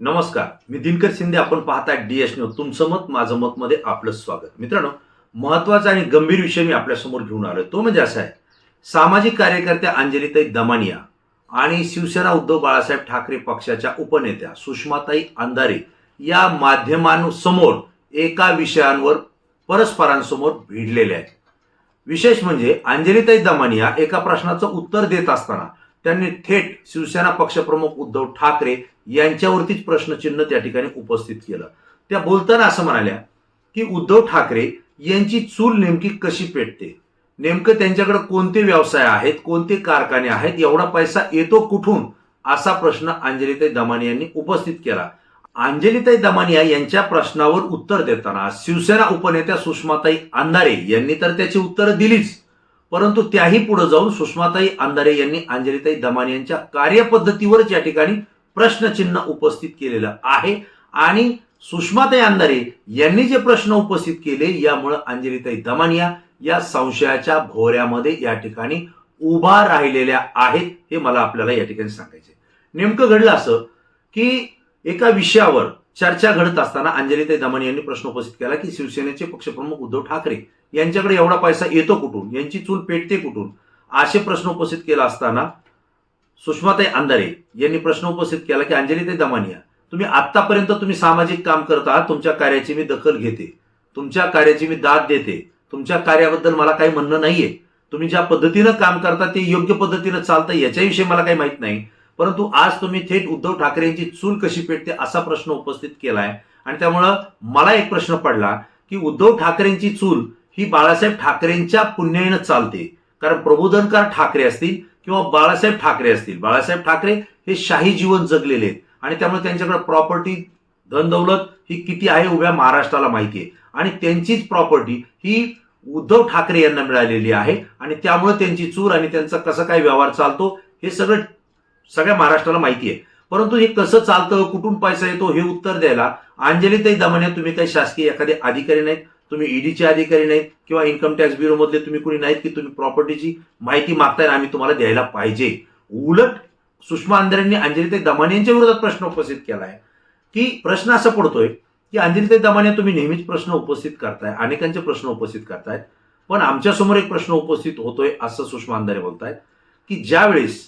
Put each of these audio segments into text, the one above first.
नमस्कार मी दिनकर शिंदे. आपण पाहताय डीएस न्यूज तुमचं मत माझं मत मध्ये आपलं स्वागत. मित्रांनो महत्त्वाचा आणि गंभीर विषय मी आपल्यासमोर घेऊन आलोय. तो म्हणजे असा आहे सामाजिक कार्यकर्त्या अंजलीताई दमानिया आणि शिवसेना उद्धव बाळासाहेब ठाकरे पक्षाच्या उपनेत्या सुषमाताई अंधारे या माध्यमांसमोर एका विषयांवर परस्परांसमोर भिडलेल्या आहेत. विशेष म्हणजे अंजलीताई दमानिया एका प्रश्नाचं उत्तर देत असताना त्यांनी थेट शिवसेना पक्षप्रमुख उद्धव ठाकरे यांच्यावरतीच प्रश्नचिन्ह त्या ठिकाणी उपस्थित केलं. त्या बोलताना असं म्हणाल्या की उद्धव ठाकरे यांची चूल नेमकी कशी पेटते? नेमकं त्यांच्याकडे कोणते व्यवसाय आहेत कोणते कारखाने आहेत एवढा पैसा येतो कुठून? असा प्रश्न अंजलीताई दमानिया यांनी उपस्थित केला. अंजलीताई दमानिया यांच्या प्रश्नावर उत्तर देताना शिवसेना उपनेत्या सुषमाताई अंधारे यांनी तर त्याची उत्तरं दिलीच. परंतु त्याही पुढे जाऊन सुषमाताई अंधारे यांनी अंजलीताई दमानिया यांच्या कार्यपद्धतीवरच या ठिकाणी प्रश्नचिन्ह उपस्थित केलेलं आहे. आणि सुषमाताई अंधारे यांनी जे प्रश्न उपस्थित केले यामुळे अंजलीताई दमानिया या संशयाच्या भोवऱ्यामध्ये या ठिकाणी उभा राहिलेल्या आहेत हे मला आपल्याला या ठिकाणी सांगायचे नेमकं घडलं असं की एका विषयावर चर्चा घडत असताना अंजलीताई दमानी यांनी प्रश्न उपस्थित केला की शिवसेनेचे पक्षप्रमुख उद्धव ठाकरे यांच्याकडे एवढा पैसा येतो कुठून? यांची चूल पेटते कुठून? असे प्रश्न उपस्थित केला असताना सुषमाताई अंधारे यांनी प्रश्न उपस्थित केला की अंजलीताई दमानिया तुम्ही आतापर्यंत तुम्ही सामाजिक काम करत आहात तुमच्या कार्याची मी दखल घेते तुमच्या कार्याची मी दाद देते तुमच्या कार्याबद्दल मला काही म्हणणं नाहीये तुम्ही ज्या पद्धतीनं काम करता ते योग्य पद्धतीनं चालतं याच्याविषयी मला काही माहीत नाही. परंतु आज तुम्ही थेट उद्धव ठाकरे यांची चूल कशी पेटते असा प्रश्न उपस्थित केलाय. आणि त्यामुळं मला एक प्रश्न पडला की उद्धव ठाकरेंची चूल ही बाळासाहेब ठाकरेंच्या पुण्याईनं चालते. कारण प्रबोधनकार ठाकरे असतील किंवा बाळासाहेब ठाकरे असतील. बाळासाहेब ठाकरे हे शाही जीवन जगलेले आहेत. आणि त्यामुळे त्यांच्याकडे प्रॉपर्टी धनदौलत ही किती आहे उभ्या महाराष्ट्राला माहिती आहे. आणि त्यांचीच प्रॉपर्टी ही उद्धव ठाकरे यांना मिळालेली आहे. आणि त्यामुळे त्यांची चूर आणि त्यांचा कसा काय व्यवहार चालतो हे सगळं सगळ्या महाराष्ट्राला माहिती आहे. परंतु हे कसं चालतं कुठून पैसा येतो हे उत्तर द्यायला अंजलीताई दमाने तुम्ही काही शासकीय एखादे अधिकारी नाहीत तुम्ही ईडीचे अधिकारी नाहीत किंवा इन्कम टॅक्स ब्युरो मधले तुम्ही कुणी नाहीत की तुम्ही प्रॉपर्टीची माहिती मागताय आम्ही तुम्हाला द्यायला पाहिजे. उलट सुषमा अंधारेंनी अंजलीताई दमाने यांच्या विरोधात प्रश्न उपस्थित केला आहे की प्रश्न असा पडतोय की अंजलीताई दमाने तुम्ही नेहमीच प्रश्न उपस्थित करताय अनेकांचे प्रश्न उपस्थित करतायत पण आमच्यासमोर एक प्रश्न उपस्थित होतोय असं सुषमा अंधारे बोलतायत की ज्यावेळेस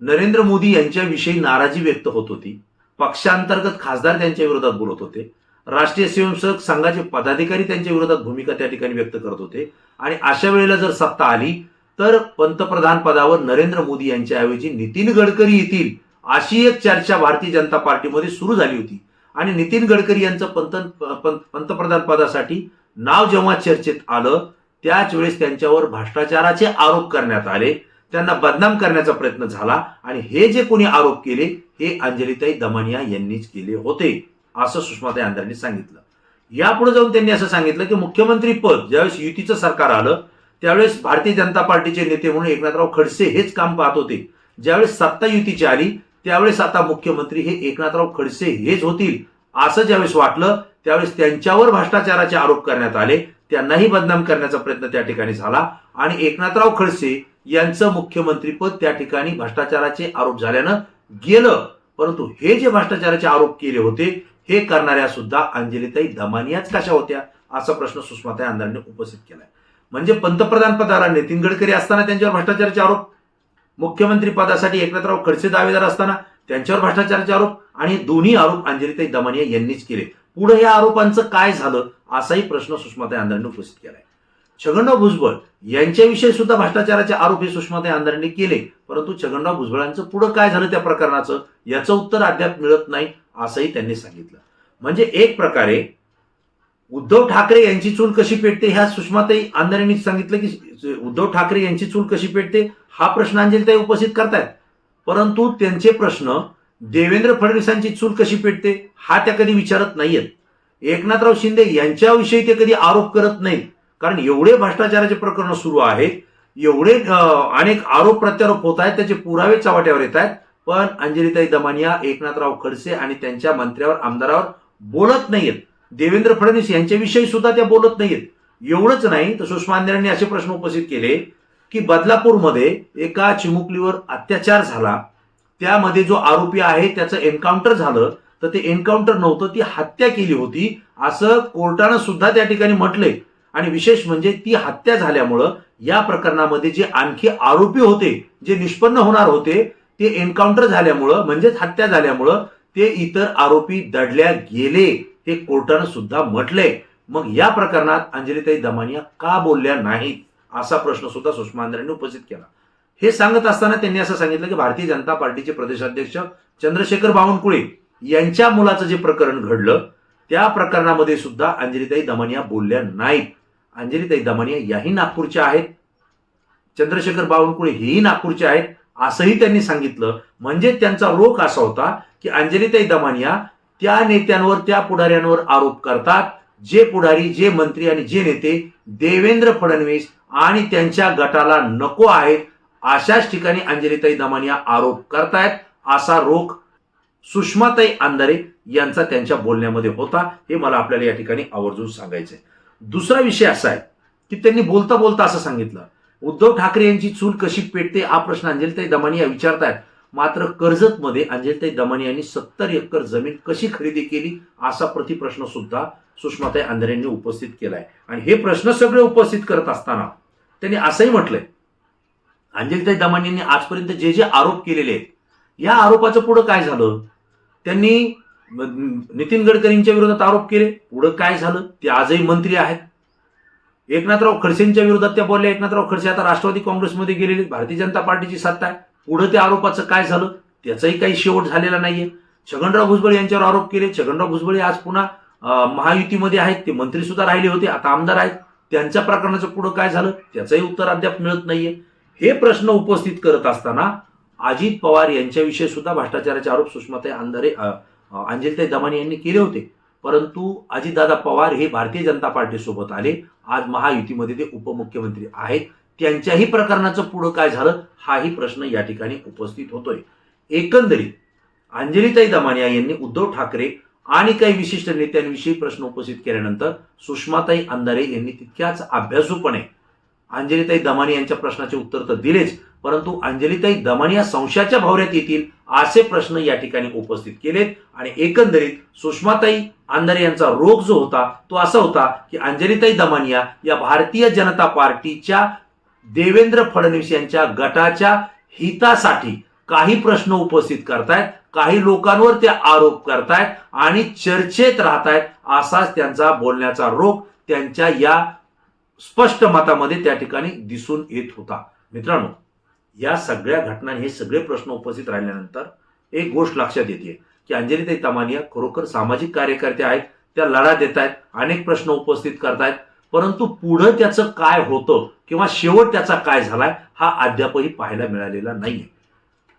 नरेंद्र मोदी यांच्याविषयी नाराजी व्यक्त होत होती. पक्षांतर्गत खासदार त्यांच्या विरोधात बोलत होते. राष्ट्रीय स्वयंसेवक संघाचे पदाधिकारी त्यांच्या विरोधात भूमिका त्या ठिकाणी व्यक्त करत होते. आणि अशा वेळेला जर सत्ता आली तर पंतप्रधान पदावर नरेंद्र मोदी यांच्याऐवजी नितीन गडकरी येतील अशी एक चर्चा भारतीय जनता पार्टीमध्ये सुरू झाली होती. आणि नितीन गडकरी यांचं पंत पंतप्रधान पदासाठी नाव जेव्हा चर्चेत आलं त्याच वेळेस त्यांच्यावर भ्रष्टाचाराचे आरोप करण्यात आले. त्यांना बदनाम करण्याचा प्रयत्न झाला आणि हे जे कोणी आरोप केले हे अंजलीताई दमानिया यांनीच केले होते असं सुषमाताई आंधारांनी सांगितलं. यापुढे जाऊन त्यांनी असं सांगितलं की मुख्यमंत्री पद ज्यावेळेस युतीचं सरकार आलं त्यावेळेस भारतीय जनता पार्टीचे नेते म्हणून एकनाथराव खडसे हेच काम पाहत होते. ज्यावेळेस सत्ता युतीची आली त्यावेळेस आता मुख्यमंत्री हे एकनाथराव खडसे हेच होतील असं ज्यावेळेस वाटलं त्यावेळेस त्यांच्यावर भ्रष्टाचाराचे आरोप करण्यात आले त्यांनाही बदनाम करण्याचा प्रयत्न त्या ठिकाणी झाला आणि एकनाथराव खडसे यांचं मुख्यमंत्रीपद त्या ठिकाणी भ्रष्टाचाराचे आरोप झाल्यानं गेलं. परंतु हे जे भ्रष्टाचाराचे आरोप केले होते हे करणाऱ्या सुद्धा अंजलीताई दमानियाच कशा होत्या? असा प्रश्न सुषमाताई आमदारांनी उपस्थित केलाय. म्हणजे पंतप्रधान पदाला नितीन गडकरी असताना त्यांच्यावर भ्रष्टाचाराचे आरोप मुख्यमंत्री पदासाठी एकनाथराव खडसे दावेदार असताना त्यांच्यावर भ्रष्टाचाराचे आरोप आणि दोन्ही आरोप अंजलीताई दमानिया यांनीच केले. पुढे या आरोपांचं काय झालं असाही प्रश्न सुषमाताई आमदारांनी उपस्थित केलाय. छगनराव भुजबळ यांच्याविषयी सुद्धा भ्रष्टाचाराचे आरोप हे सुषमाताई अंधारेंनी केले. परंतु छगनराव भुजबळांचं पुढं काय झालं त्या प्रकरणाचं याचं उत्तर अद्याप मिळत नाही असंही त्यांनी सांगितलं. म्हणजे एक प्रकारे उद्धव ठाकरे यांची चूल कशी पेटते ह्या सुषमाताई अंधारेंनी सांगितलं की उद्धव ठाकरे यांची चूल कशी पेटते हा प्रश्न अंजलीताई उपस्थित करतायत. परंतु त्यांचे प्रश्न देवेंद्र फडणवीसांची चूल कशी पेटते हा त्या कधी विचारत नाहीयेत. एकनाथराव शिंदे यांच्याविषयी ते कधी आरोप करत नाहीत. कारण एवढे भ्रष्टाचाराचे प्रकरण सुरू आहेत एवढे अनेक आरोप प्रत्यारोप होत आहेत त्याचे पुरावे चव्हाट्यावर येत आहेत. पण अंजलीताई दमानिया एकनाथराव खडसे आणि त्यांच्या मंत्र्यावर आमदारावर बोलत नाहीयेत. देवेंद्र फडणवीस यांच्याविषयी सुद्धा त्या बोलत नाहीयेत. एवढंच नाही तर सुषमा इंदिरांनी असे प्रश्न उपस्थित केले की बदलापूरमध्ये एका चिमुकलीवर अत्याचार झाला. त्यामध्ये जो आरोपी आहे त्याचं एन्काउंटर झालं. तर ते एन्काउंटर नव्हतं ती हत्या केली होती. असं कोर्टानं सुद्धा त्या ठिकाणी म्हटलंय. आणि विशेष म्हणजे ती हत्या झाल्यामुळं या प्रकरणामध्ये जे आणखी आरोपी होते जे निष्पन्न होणार होते ते एन्काउंटर झाल्यामुळं म्हणजेच हत्या झाल्यामुळं ते इतर आरोपी दडल्या गेले. हे कोर्टानं सुद्धा म्हटलंय. मग या प्रकरणात अंजलीताई दमानिया का बोलल्या नाहीत? असा प्रश्न सुद्धा सुषमा आंध्रेंनी उपस्थित केला. हे सांगत असताना त्यांनी असं सांगितलं की भारतीय जनता पार्टीचे प्रदेशाध्यक्ष चंद्रशेखर बावनकुळे यांच्या मुलाचं जे प्रकरण घडलं त्या प्रकरणामध्ये सुद्धा अंजलीताई दमानिया बोलल्या नाहीत. अंजलीताई दमानिया याही नागपूरच्या आहेत. चंद्रशेखर बावनकुळे हेही नागपूरचे आहेत. असंही त्यांनी सांगितलं. म्हणजे त्यांचा रोख असा होता की अंजलीताई दमानिया त्या नेत्यांवर त्या पुढाऱ्यांवर आरोप करतात. जे पुढारी जे मंत्री आणि जे नेते देवेंद्र फडणवीस आणि त्यांच्या गटाला नको आहेत अशाच ठिकाणी अंजलीताई दमानिया आरोप करतायत असा रोख सुषमाताई अंधारे यांचा त्यांच्या बोलण्यामध्ये होता. हे मला आपल्याला या ठिकाणी आवर्जून सांगायचंय. दुसरा विषय असा आहे की त्यांनी बोलता बोलता असं सांगितलं. उद्धव ठाकरे यांची चूल कशी पेटते हा प्रश्न अंजलीताई दमानिया विचारतायत. मात्र कर्जतमध्ये अंजलताई दमानी यांनी सत्तर एकर जमीन कशी खरेदी केली असा प्रतिप्रश्न सुद्धा सुषमाताई अंधारे यांनी उपस्थित केलाय. आणि हे प्रश्न सगळे उपस्थित करत असताना त्यांनी असंही म्हटलंय. अंजलताई दमानी यांनी आजपर्यंत जे जे आरोप केलेले आहेत या आरोपाचं पुढं काय झालं? त्यांनी नितीन गडकरींच्या विरोधात आरोप केले. पुढं काय झालं? ते आजही मंत्री आहेत. एकनाथराव खडसेंच्या विरोधात त्या बोलल्या. एकनाथराव खडसे आता राष्ट्रवादी काँग्रेसमध्ये गेलेले. भारतीय जनता पार्टीची सत्ता आहे. पुढं त्या आरोपाचं काय झालं? त्याचाही काही शेवट झालेला नाहीये. छगनराव भुजबळ यांच्यावर आरोप केले. छगनराव भुजबळ हे आज पुन्हा महायुतीमध्ये आहेत. ते मंत्री सुद्धा राहिले होते. आता आमदार आहेत. त्यांच्या प्रकरणाचं पुढं काय झालं? त्याचंही उत्तर अद्याप मिळत नाहीये. हे प्रश्न उपस्थित करत असताना अजित पवार यांच्याविषयी सुद्धा भ्रष्टाचाराचे आरोप सुषमाताई अंधारे अंजलीताई दमानी यांनी केले होते. परंतु अजितदादा पवार हे भारतीय जनता पार्टीसोबत आले. आज महायुतीमध्ये ते उपमुख्यमंत्री आहेत. त्यांच्याही प्रकरणाचं पुढं काय झालं हाही प्रश्न या ठिकाणी उपस्थित होतोय. एकंदरीत अंजलिताई दमानिया यांनी उद्धव ठाकरे आणि काही विशिष्ट नेत्यांविषयी प्रश्न उपस्थित केल्यानंतर सुषमाताई अंधारे यांनी तितक्याच अभ्यासूपणे अंजलीताई दमानी यांच्या प्रश्नाचे उत्तर तर दिलेच परंतु अंजलीताई दमानी या संशयाच्या भावऱ्यात येतील असे प्रश्न या ठिकाणी उपस्थित केलेत. आणि एकंदरीत सुषमाताई अंधारे यांचा रोग जो होता तो असा होता की अंजलीताई दमानिया या भारतीय जनता पार्टीच्या देवेंद्र फडणवीस यांच्या गटाच्या हितासाठी काही प्रश्न उपस्थित करतायत काही लोकांवर ते आरोप करतायत आणि चर्चेत राहतायत असाच त्यांचा बोलण्याचा रोग त्यांच्या या स्पष्ट मतामध्ये त्या ठिकाणी दिसून येत होता. मित्रांनो या सगळ्या घटना हे सगळे प्रश्न उपस्थित राहिल्यानंतर एक गोष्ट लक्षात येते की अंजलीताई तमानिया खरोखर सामाजिक कार्यकर्त्या आहेत त्या लढा देत आहेत अनेक प्रश्न उपस्थित करतायत परंतु पुढं त्याचं काय होतं किंवा शेवट त्याचा काय झालाय हा अद्यापही पाहायला मिळालेला नाहीये.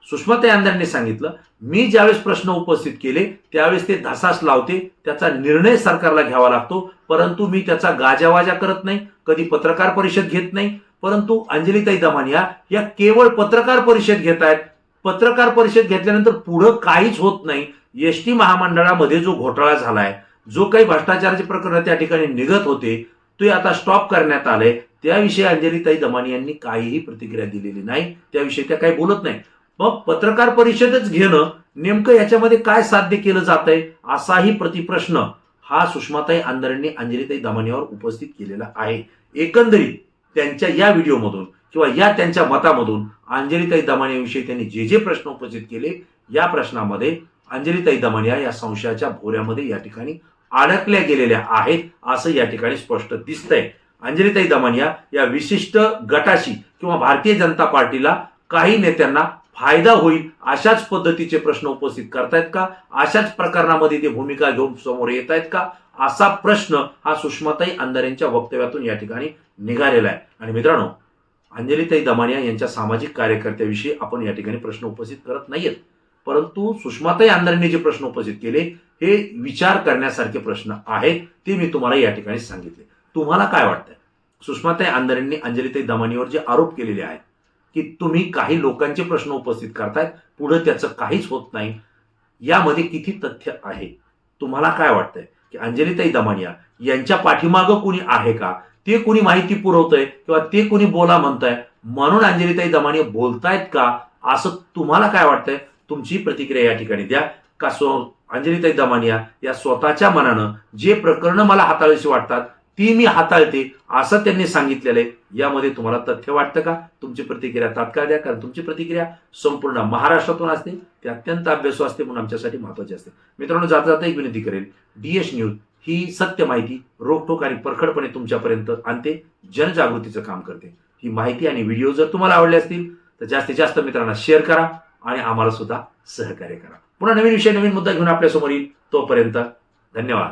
सुषमाताई अंधारेंनी सांगितलं मी ज्यावेळेस प्रश्न उपस्थित केले त्यावेळेस ते धसास लावते त्याचा निर्णय सरकारला घ्यावा लागतो परंतु मी त्याचा गाजावाजा करत नाही कधी पत्रकार परिषद घेत नाही परंतु अंजलीताई दमानिया या केवळ पत्रकार परिषद घेत आहेत. पत्रकार परिषद घेतल्यानंतर पुढं काहीच होत नाही. एस टी महामंडळामध्ये जो घोटाळा झालाय जो काही भ्रष्टाचाराचे प्रकरण त्या ठिकाणी निघत होते ते आता स्टॉप करण्यात आले त्याविषयी अंजलीताई दमानी यांनी काहीही प्रतिक्रिया दिलेली नाही. त्याविषयी त्या काही बोलत नाही. मग पत्रकार परिषदच घेणं नेमकं याच्यामध्ये काय साध्य केलं जात आहे असाही प्रतिप्रश्न हा सुषमाताई अंधारेंनी अंजलीताई दमानियावर उपस्थित केलेला आहे. एकंदरीत त्यांच्या या व्हिडिओमधून किंवा या त्यांच्या मतामधून अंजलीताई दमानियाविषयी त्यांनी जे जे प्रश्न उपस्थित केले या प्रश्नामध्ये अंजलीताई दमानिया या संशयाच्या भोऱ्यामध्ये या ठिकाणी अडकल्या गेलेल्या आहेत असं या ठिकाणी स्पष्ट दिसतंय. अंजलीताई दमानिया या विशिष्ट गटाशी किंवा भारतीय जनता पार्टीला काही नेत्यांना फायदा होईल अशाच पद्धतीचे प्रश्न उपस्थित करतायत का? अशाच प्रकरणामध्ये ते भूमिका घेऊन समोर येत आहेत का? असा प्रश्न हा सुषमाताई अंधारेंच्या वक्तव्यातून या ठिकाणी निघालेला आहे. आणि मित्रांनो अंजलीताई दमानिया यांच्या सामाजिक कार्यकर्त्याविषयी आपण या ठिकाणी प्रश्न उपस्थित करत नाहीयेत. परंतु सुषमाताई अंधारेंनी जे प्रश्न उपस्थित केले हे विचार करण्यासारखे प्रश्न आहेत ते मी तुम्हाला या ठिकाणी सांगितले. तुम्हाला काय वाटतंय? सुषमाताई अंधारेंनी अंजलीताई दमानीवर जे आरोप केलेले आहेत की तुम्ही काही लोकांचे प्रश्न उपस्थित करतायत पुढे त्याचं काहीच होत नाही. यामध्ये किती तथ्य आहे? तुम्हाला काय वाटतंय? की अंजलीताई दमानिया यांच्या पाठीमागं कुणी आहे का? ते कुणी माहिती पुरवतंय किंवा ते कुणी बोला म्हणताय? म्हणून अंजलीताई दमानिया बोलतायत का? असं तुम्हाला काय वाटतंय? तुमची प्रतिक्रिया या ठिकाणी द्या. का सो अंजलीताई दमानिया या स्वतःच्या मनानं जे प्रकरणं मला हाताळायची वाटतात ती मी हाताळते असं त्यांनी सांगितलेलं आहे. यामध्ये तुम्हाला तथ्य वाटतं का? तुमची प्रतिक्रिया तात्काळ द्या कारण तुमची प्रतिक्रिया संपूर्ण महाराष्ट्रातून असते ती अत्यंत अभ्यासू असते म्हणून आमच्यासाठी महत्वाची असते. मित्रांनो जाता जाता एक विनंती करेल डीएस न्यूज ही सत्य माहिती रोखोक आणि परखडपणे तुमच्यापर्यंत आणते जनजागृतीचं काम करते. ही माहिती आणि व्हिडिओ जर तुम्हाला आवडले असतील तर जास्तीत जास्त मित्रांना शेअर करा आणि आम्हाला सुद्धा सहकार्य करा. पुन्हा नवीन विषय नवीन मुद्दा घेऊन आपल्यासमोर येईल. तोपर्यंत धन्यवाद.